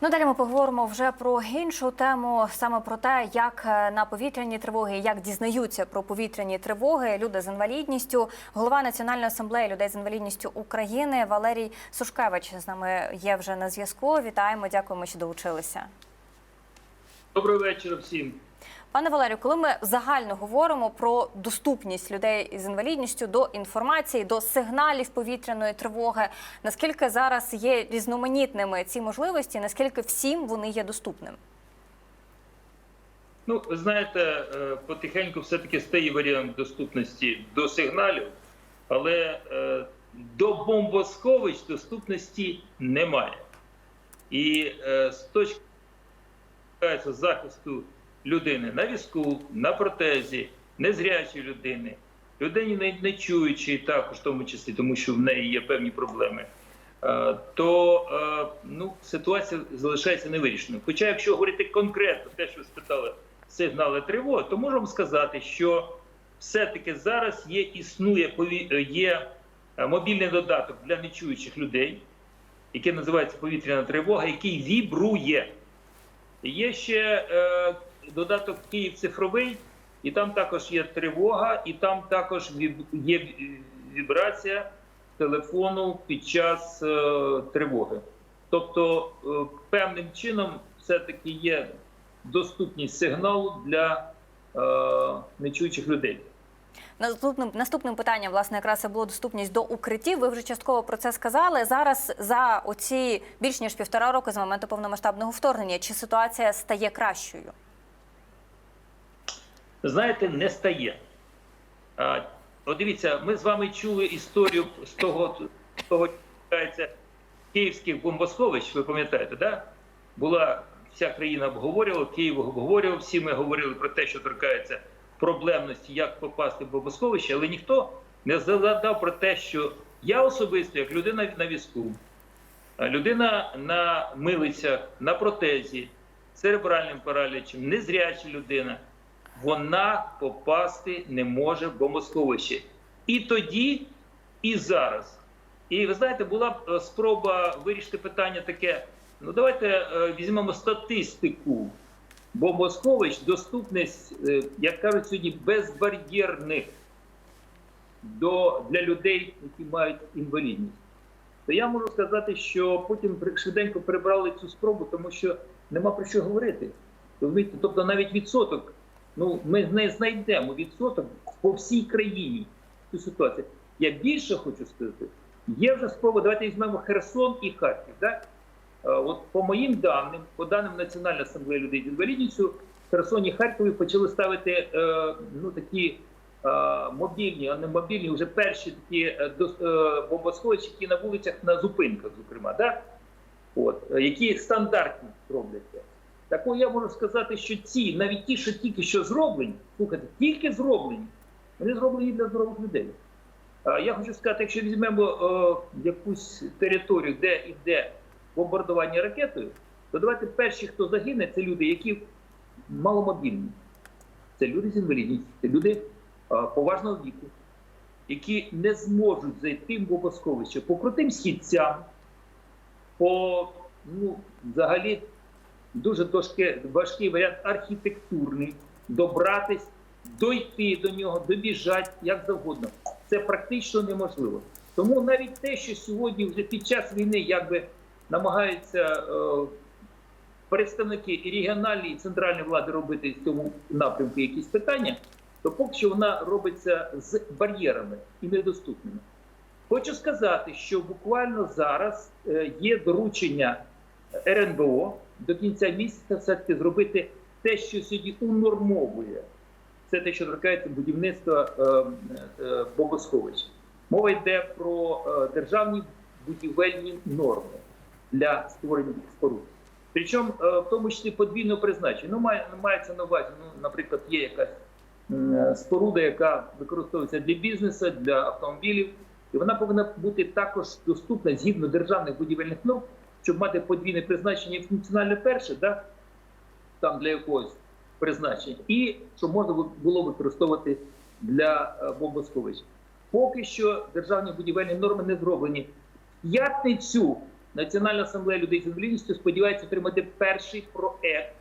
Ну, далі ми поговоримо вже про іншу тему, саме про те, як е, на повітряні тривоги, як дізнаються про повітряні тривоги люди з інвалідністю. Голова Національної асамблеї людей з інвалідністю України Валерій Сушкевич з нами є вже на зв'язку. Вітаємо, дякуємо, що долучилися. Добрий вечір всім. Пане Валерію, коли ми загально говоримо про доступність людей з інвалідністю до інформації, до сигналів повітряної тривоги, наскільки зараз є різноманітними ці можливості, наскільки всім вони є доступними? Ну, ви знаєте, е, потихеньку все-таки стає варіант доступності до сигналів, але е, до бомбосховищ доступності немає. І е, з точки захисту людини на візку, на протезі, незрячої людини, людині не, не чуючої також, в тому числі, тому що в неї є певні проблеми. е, То е, ну, ситуація залишається невирішеною. Хоча, якщо говорити конкретно те, що ви спитали, сигнали тривоги, то можемо сказати, що все-таки зараз є існує е, є мобільний додаток для нечуючих людей, який називається повітряна тривога, який вібрує. Є ще е, додаток Київ цифровий, і там також є тривога, і там також є вібрація телефону під час е, тривоги. Тобто, е, певним чином все-таки є доступність сигналу для е, нечуючих людей. Наступним наступним питанням, власне, якраз і було доступність до укриттів. Ви вже частково про це сказали. Зараз за оці більш ніж півтора роки з моменту повномасштабного вторгнення, чи ситуація стає кращою? Знаєте, не стає. А, от дивіться, ми з вами чули історію з того, того що київських бомбосховищ, ви пам'ятаєте, да? Була вся країна обговорювала, Київ обговорював, всі ми говорили про те, що торкається проблемності, як попасти в бомбосховище, але ніхто не згадав про те, що я особисто, як людина на візку, людина на милицях, на протезі, церебральним паралічем, незряча людина, вона попасти не може в бомбосховище. І тоді, і зараз. І ви знаєте, була е, спроба вирішити питання таке. Ну, давайте е, візьмемо статистику бомбосховищ, доступність, е, як кажуть сьогодні, безбар'єрних до, для людей, які мають інвалідність. То я можу сказати, що потім швиденько прибрали цю спробу, тому що нема про що говорити. Тобто навіть відсоток, ну ми не знайдемо відсоток по всій країні цю ситуацію. Я більше хочу сказати, є вже спроба, давайте візьмемо Херсон і Харків. Так? Е, От по моїм даним, по даним Національної асамблеї людей з інвалідністю, в Херсоні і Харкові почали ставити е, ну, такі е, мобільні, а не мобільні, вже перші такі е, е, бомбосховища, які на вулицях на зупинках, зокрема, да? От, е, які стандартні робляться. Так от я можу сказати, що ці, навіть ті, що тільки що зроблені, слухайте, тільки зроблені, вони зроблені для здорових людей. Я хочу сказати, якщо візьмемо е, якусь територію, де йде бомбардування ракетою, то давайте перші, хто загине, це люди, які маломобільні. Це люди з інвалідністю, це люди е, поважного віку, які не зможуть зайти в бомбосховище по крутим східцям, по ну, взагалі дуже тяжке, важкий варіант архітектурний, добратись, дойти до нього, добіжати як завгодно. Це практично неможливо. Тому навіть те, що сьогодні вже під час війни якби намагаються е, представники і регіональної, і центральної влади робити в цьому напрямку якісь питання, то поки що вона робиться з бар'єрами і недоступними. Хочу сказати, що буквально зараз е, є доручення РНБО до кінця місяця все-таки зробити те, що сьогодні унормовує. Це те, що торкається будівництва е, е, бомбосховищ. Мова йде про е, державні будівельні норми для створення споруд. Причому е, в тому числі подвійного призначення. Ну, має, мається на увазі, ну, наприклад, є якась е, споруда, яка використовується для бізнесу, для автомобілів, і вона повинна бути також доступна згідно державних будівельних норм, щоб мати подвійне призначення функціональне перше, да, там для якогось призначення, і щоб можна було використовувати для е, бомбосховищ. Поки що державні будівельні норми не зроблені. П'ятницю Національна асамблея людей з інвалідністю сподівається отримати перший проект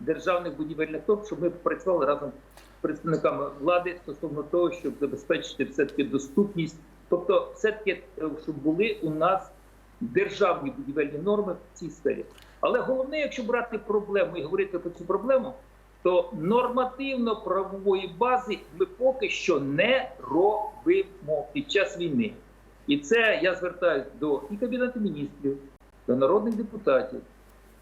державних будівельних норм, щоб ми працювали разом з представниками влади стосовно того, щоб забезпечити все-таки доступність, тобто все-таки е, щоб були у нас державні будівельні норми в цій сфері. Але головне, якщо брати проблему і говорити про цю проблему, то нормативно-правової бази ми поки що не робимо під час війни. І це я звертаюся до і Кабінету міністрів, до народних депутатів,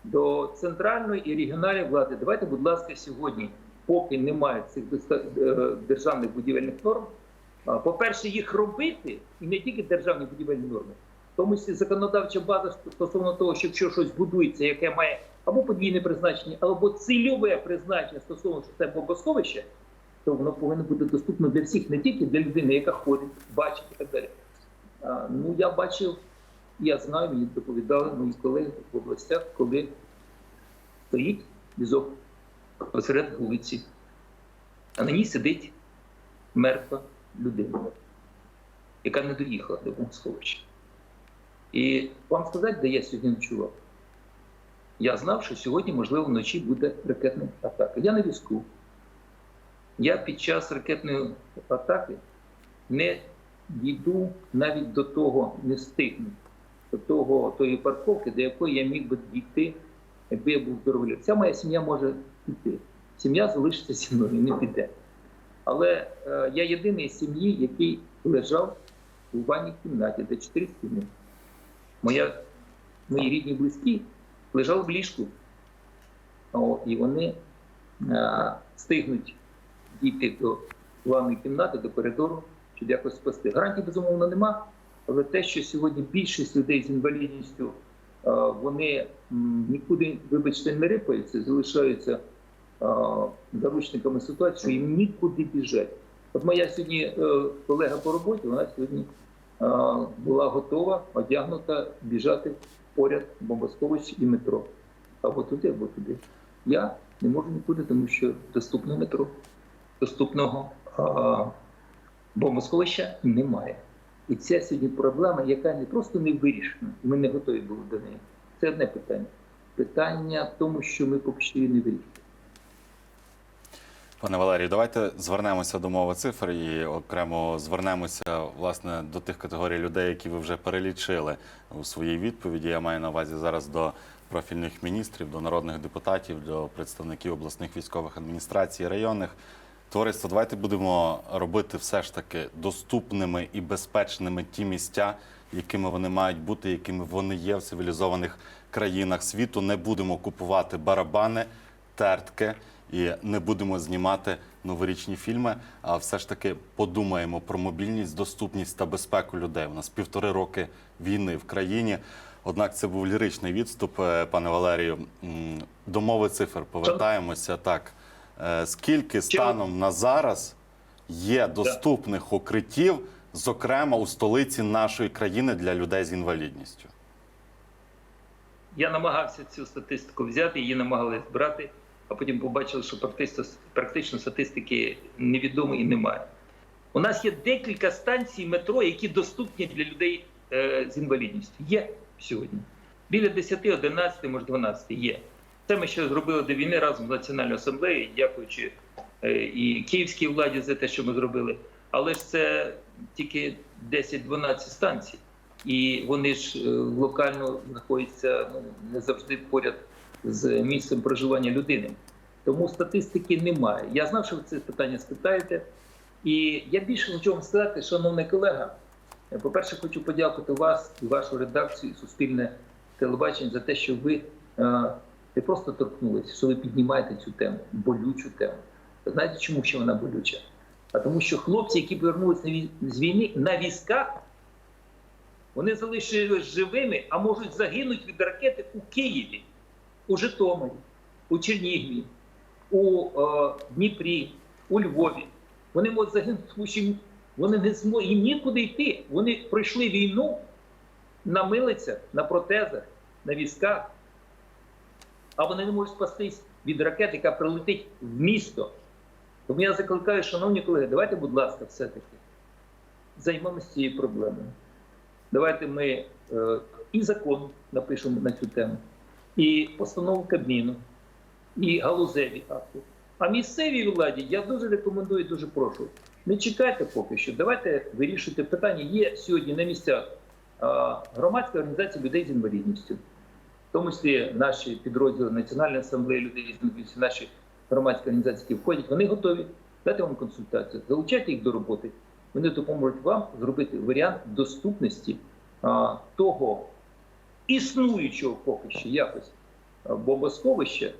до центральної і регіональної влади. Давайте, будь ласка, сьогодні, поки немає цих е, державних будівельних норм, по-перше, їх робити, і не тільки державні будівельні норми, тому числі законодавча база стосовно того, що якщо щось будується, яке має або подвійне призначення, або цільове призначення стосовно що це бомбосховище, то воно повинно бути доступно для всіх, не тільки для людини, яка ходить, бачить і так далі. А, ну, я бачив, я знаю, мені доповідали мої колеги в областях, коли стоїть візок посеред вулиці, а на ній сидить мертва людина, яка не доїхала до бомбосховища. І вам сказати, де я сьогодні ночував? Я знав, що сьогодні, можливо, вночі буде ракетна атака. Я на візку. Я під час ракетної атаки не дійду навіть до того, не встигну, до того, тої парковки, до якої я міг би дійти, якби я був здоровий. Вся моя сім'я може піти. Сім'я залишиться зі мною, не піде. Але е, я єдиний з сім'ї, який лежав у ванній кімнаті, де чотири стіни. Моя, мої рідні близькі лежали в ліжку. О, і вони е, встигнуть дійти до ванної кімнати, до коридору, щоб якось спасти. Гарантій, безумовно, нема. Але те, що сьогодні більшість людей з інвалідністю, е, вони м, нікуди, вибачте, не рипаються, залишаються е, заручниками ситуації, їм нікуди біжать. От моя сьогодні е, колега по роботі, вона сьогодні була готова, одягнута, біжати поряд бомбосховищ і метро. Або туди, або туди. Я не можу нікуди, тому що доступне метро, доступного а, бомбосховища немає. І це сьогодні проблема, яка не просто не вирішена, ми не готові були до неї. Це одне питання. Питання в тому, що ми поки що її не вирішили. Пане Валерію, давайте звернемося до мови цифр і окремо звернемося власне до тих категорій людей, які ви вже перелічили у своїй відповіді. Я маю на увазі зараз до профільних міністрів, до народних депутатів, до представників обласних військових адміністрацій, районних. Товариство, давайте будемо робити все ж таки доступними і безпечними ті місця, якими вони мають бути, якими вони є в цивілізованих країнах світу. Не будемо купувати барабани, тертки і не будемо знімати новорічні фільми. А все ж таки подумаємо про мобільність, доступність та безпеку людей. У нас півтори роки війни в країні. Однак це був ліричний відступ, е, пане Валерію. До мови цифр повертаємося. Так Е, скільки станом на зараз є доступних укриттів, зокрема у столиці нашої країни для людей з інвалідністю? Я намагався цю статистику взяти, її намагалися брати, а потім побачили, що практично, практично статистики і немає. У нас є декілька станцій метро, які доступні для людей е, з інвалідністю. Є сьогодні. Біля 10, 11, може 12 є. Це ми ще зробили до війни разом з Національною асамблеєю, дякуючи е, і київській владі за те, що ми зробили. Але ж це тільки 10-12 станцій. І вони ж е, локально знаходяться ну, не завжди поряд з місцем проживання людини. Тому статистики немає. Я знав, що ви це питання спитаєте. І я більше хочу вам сказати, шановний колега. По-перше, хочу подякувати вас і вашу редакцію, і Суспільне телебачення за те, що ви е, не просто торкнулися, що ви піднімаєте цю тему, болючу тему. Знаєте, чому ще вона болюча? А тому, що хлопці, які повернулися з війни на візках, вони залишились живими, а можуть загинути від ракети у Києві, у Житомирі, у Чернігові, у е, Дніпрі, у Львові. Вони можуть загинути, тому що вони не зможуть їм нікуди йти. Вони пройшли війну на милицях, на протезах, на візках, а вони не можуть спастись від ракети, яка прилетить в місто. Тому я закликаю, шановні колеги, давайте, будь ласка, все-таки займемося цією проблемою. Давайте ми е, і закон напишемо на цю тему, і постанову Кабміну, і галузеві акти. А місцевій владі я дуже рекомендую, дуже прошу. Не чекайте поки що. Давайте вирішуйте питання. Є сьогодні на місцях громадська організація людей з інвалідністю, в тому числі наші підрозділи Національної асамблеї людей з інвалідністю, наші громадські організації, які входять, вони готові дати вам консультацію, залучайте їх до роботи. Вони допоможуть вам зробити варіант доступності а, того існуючого поки що якось а, бомбосховища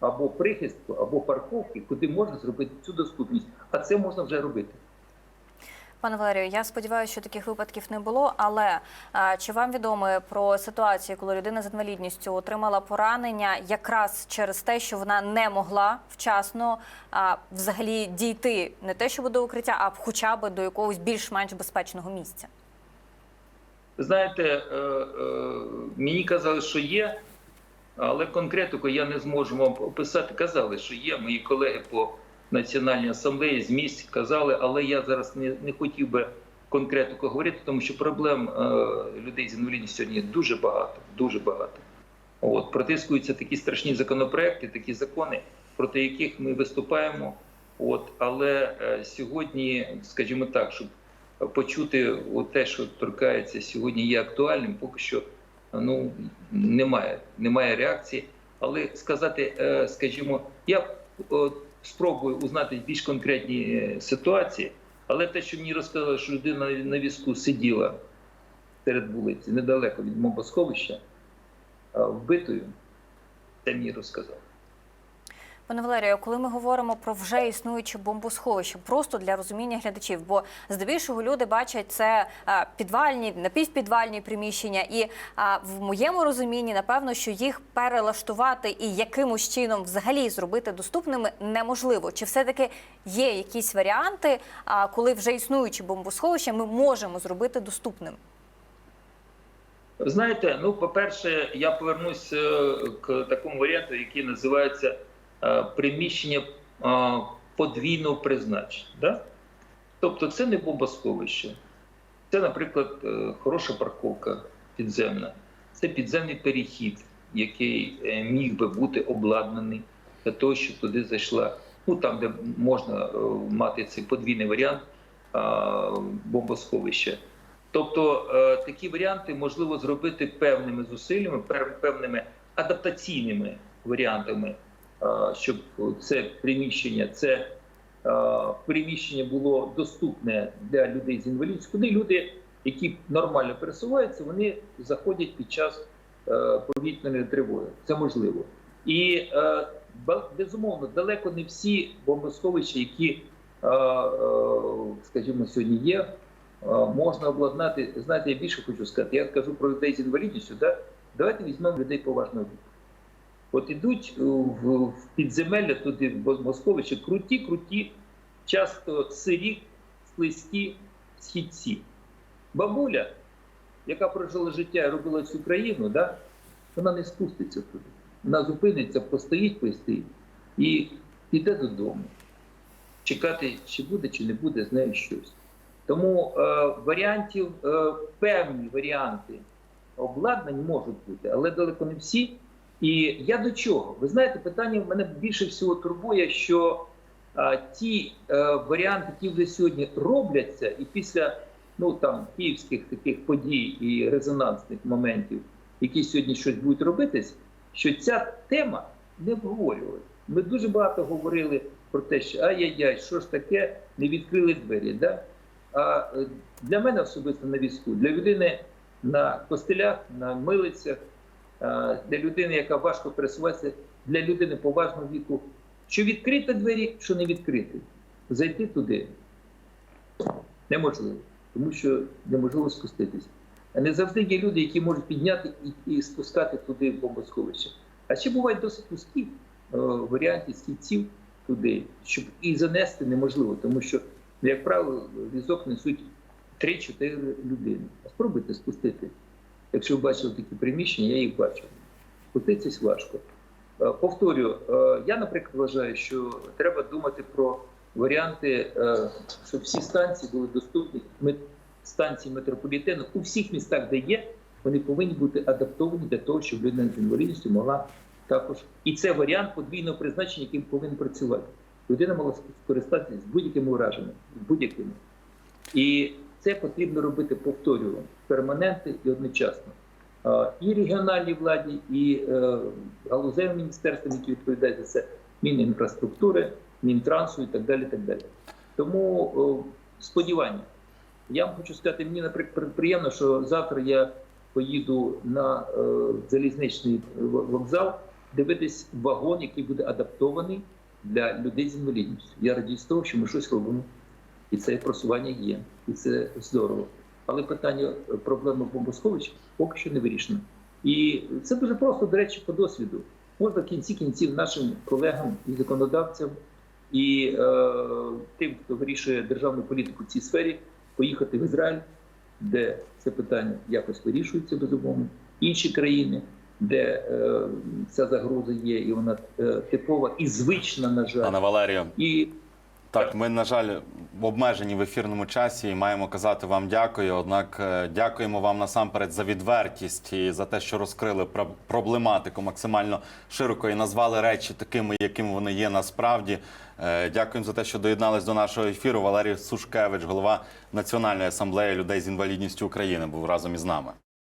або прихистку, або парковки, куди можна зробити цю доступність. А це можна вже робити. Пане Валерію, я сподіваюся, що таких випадків не було. Але а, чи вам відомо про ситуацію, коли людина з інвалідністю отримала поранення якраз через те, що вона не могла вчасно а, взагалі дійти не те, що до укриття, а хоча б до якогось більш-менш безпечного місця? Ви знаєте, е, е, мені казали, що є, але конкретику я не зможу вам описати. Казали, що є. Мої колеги по Національній асамблеї з місць казали, але я зараз не, не хотів би конкретику говорити, тому що проблем е, людей з інвалідністю сьогодні дуже багато, дуже багато. От протискуються такі страшні законопроекти, такі закони, проти яких ми виступаємо. От, але сьогодні, скажімо так, щоб почути те, що торкається сьогодні, є актуальним, поки що ну немає, немає реакції. Але сказати, е, скажімо, я е, спробую узнати більш конкретні е, ситуації, але те, що мені розказали, що людина на візку сиділа серед вулиці, недалеко від мобосховища, вбитою, це мені розказали. Пане Валерію, коли ми говоримо про вже існуюче бомбосховище, просто для розуміння глядачів, бо здебільшого люди бачать це підвальні, напівпідвальні приміщення, і в моєму розумінні, напевно, що їх перелаштувати і якимось чином взагалі зробити доступними неможливо. Чи все-таки є якісь варіанти, коли вже існуючі бомбосховища ми можемо зробити доступним? Знаєте, ну, по-перше, я повернусь е, к такому варіанту, який називається приміщення е, подвійного призначення. Тобто це не бомбосховище. Це, наприклад, е, хороша парковка підземна, це підземний перехід, який е, міг би бути обладнаний для того, щоб туди зайшла. Ну там, де можна е, мати цей подвійний варіант е, бомбосховища. Тобто е, такі варіанти можливо зробити певними зусиллями, певними адаптаційними варіантами, е, щоб це приміщення, це е, приміщення було доступне для людей з інвалідністю, куди люди, які нормально пересуваються, вони заходять під час е, повітряної тривоги. Це можливо. І е, безумовно, далеко не всі бомбосховища, які, е, е, скажімо, сьогодні є. Е, можна обладнати. Знаєте, я більше хочу сказати. Я кажу про людей з інвалідністю. Да? Давайте візьмемо людей поважного віку. От ідуть в, в підземелля туди, в Московичі, круті, круті, часто сирі, слизькі східці. Бабуля, яка прожила життя і робила цю країну, да? вона не спуститься туди. Вона зупиниться, постоїть, постоїть і піде додому. Чекати, чи буде, чи не буде з нею щось. Тому е, варіантів, е, певні варіанти обладнань можуть бути, але далеко не всі. І я до чого? Ви знаєте, питання в мене більше всього турбує, що е, ті е, варіанти, які вже сьогодні робляться, і після ну там київських таких подій і резонансних моментів, які сьогодні щось будуть робитись, що ця тема не обговорювалася. Ми дуже багато говорили про те, що ай-яй-яй, що ж таке, не відкрили двері. Да? А е, для мене особисто на візку, для людини на костелях, на милицях, для людини, яка важко пересувається, для людини поважного віку, що відкрити двері, що не відкрити. Зайти туди неможливо, тому що неможливо спуститися. А не завжди є люди, які можуть підняти і, і спускати туди в бомбосховище. А ще бувають досить вузькі е, варіанти стільців туди, щоб і занести неможливо, тому що як правило, візок несуть 3-4 людини. А спробуйте спустити. Якщо ви бачили такі приміщення, я їх бачив. Спуститися важко. Е, Повторюю, е, я, наприклад, вважаю, що треба думати про варіанти, е, щоб всі станції були доступні. Станції метрополітену у всіх містах, де є, вони повинні бути адаптовані для того, щоб людина з інвалідністю могла також. І це варіант подвійного призначення, яким повинен працювати. Людина могла скористатися з будь-якими ураженнями, з будь-якими. І це потрібно робити повторювано, перманентно і одночасно. І регіональній владі, і е, галузевим міністерствам, які відповідають за це, Мінінфраструктури, Мінтрансу і так далі. так далі. Тому сподівання. Я вам хочу сказати, мені наприклад приємно, що завтра я поїду на е, залізничний вокзал дивитись вагон, який буде адаптований для людей з інвалідністю. Я радію з того, що ми щось робимо, і це просування є, і це здорово. Але питання е, проблеми бомбосховищ поки що не вирішено. І це дуже просто, до речі, по досвіду. Можна в кінці кінців нашим колегам і законодавцям, і е, тим, хто вирішує державну політику в цій сфері, поїхати в Ізраїль, де це питання якось вирішується безумовно, інші країни, де е, ця загроза є, і вона е, типова і звична, на жаль. Пане Валерію, І Так, ми, на жаль, обмежені в ефірному часі і маємо казати вам дякую. Однак е, дякуємо вам насамперед за відвертість і за те, що розкрили про- проблематику максимально широко і назвали речі такими, якими вони є насправді. Е, Дякуємо за те, що доєднались до нашого ефіру. Валерій Сушкевич, голова Національної асамблеї людей з інвалідністю України, був разом із нами.